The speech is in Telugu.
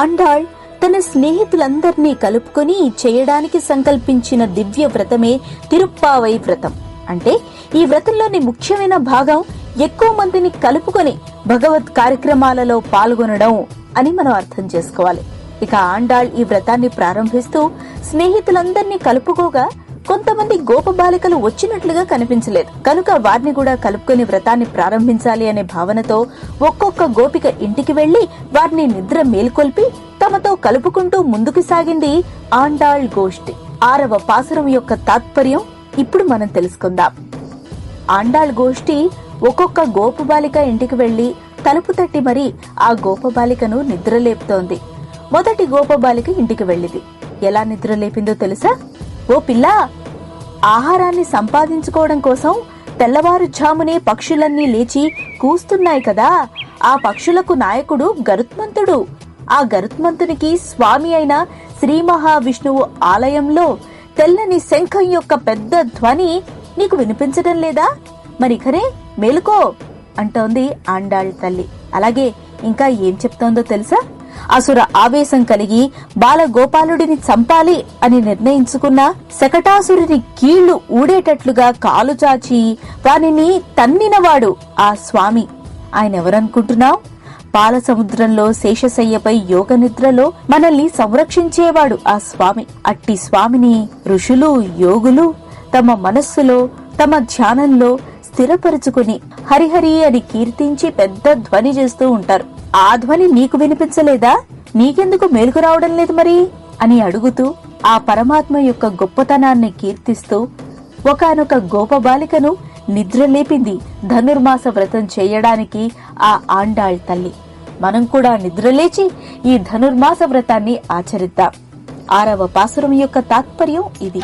ఆండాళ్ తన స్నేహితులందర్నీ కలుపుకొని చేయడానికి సంకల్పించిన దివ్య వ్రతమే తిరుప్పావై వ్రతం. అంటే ఈ వ్రతంలోని ముఖ్యమైన భాగం ఎక్కువ మందిని కలుపుకొని భగవత్ కార్యక్రమాలలో పాల్గొనడం అని మనం అర్థం చేసుకోవాలి. ఇక ఆండాళ్ ఈ వ్రతాన్ని ప్రారంభిస్తూ స్నేహితులందర్నీ కలుపుకోగా కొంతమంది గోప బాలికలు వచ్చినట్లుగా కనిపించలేదు. కనుక వారిని కూడా కలుపుకొని వ్రతాన్ని ప్రారంభించాలి అనే భావనతో ఒక్కొక్క గోపిక ఇంటికి వెళ్ళి వారిని నిద్ర మేల్కొల్పి తమతో కలుపుకుంటూ ముందుకు సాగింది ఆండాళ్ గోష్ఠి. ఆరవ పాసురం యొక్క తాత్పర్యం ఇప్పుడు మనం తెలుసుకుందాం. ఆండాళ్ గోష్ఠి ఒక్కొక్క గోపబాలిక ఇంటికి వెళ్ళి తలుపు తట్టి మరీ ఆ గోపబాలికను నిద్రలేపుతోంది. మొదటి గోపబాలిక ఇంటికి వెళ్ళింది. ఎలా నిద్రలేపిందో తెలుసా? ఓ పిల్ల ఆహారాన్ని సంపాదించుకోవడం కోసం తెల్లవారుజామునే పక్షులన్నీ లేచి కూస్తున్నాయి కదా. ఆ పక్షులకు నాయకుడు గరుత్మంతుడు. ఆ గరుత్మంతునికి స్వామి అయిన శ్రీ మహావిష్ణువు ఆలయంలో తెల్లని శంఖం యొక్క పెద్ద ధ్వని నీకు వినిపించడం లేదా? మరిఖరే మేలుకో అంటోంది ఆండాళ్ తల్లి. అలాగే ఇంకా ఏం చెప్తోందో తెలుసా? అసుర ఆవేశం కలిగి బాలగోపాలుడిని చంపాలి అని నిర్ణయించుకున్న శకటాసురుని కీళ్ళు ఊడేటట్లుగా కాలు చాచి వానిని తన్నినవాడు ఆ స్వామి. ఆయన ఎవరనుకుంటున్నావు? పాల సముద్రంలో శేషశయ్యపై యోగ నిద్రలో మనల్ని సంరక్షించేవాడు ఆ స్వామి. అట్టి స్వామిని ఋషులు యోగులు తమ మనస్సులో తమ ధ్యానంలో స్థిరపరుచుకుని హరిహరి అని కీర్తించి పెద్ద ధ్వని చేస్తూ ఉంటారు. ఆ ధ్వని నీకు వినిపించలేదా? నీకెందుకు మేలుకు రావడం లేదు మరి? అని అడుగుతూ ఆ పరమాత్మ యొక్క గొప్పతనాన్ని కీర్తిస్తూ ఒకానొక గోపబాలికను నిద్రలేపింది ధనుర్మాస వ్రతం చేయడానికి ఆ ఆండాళ్ తల్లి. మనం కూడా నిద్రలేచి ఈ ధనుర్మాస వ్రతాన్ని ఆచరిద్దాం. ఆరవ పాసురం యొక్క తాత్పర్యం ఇది.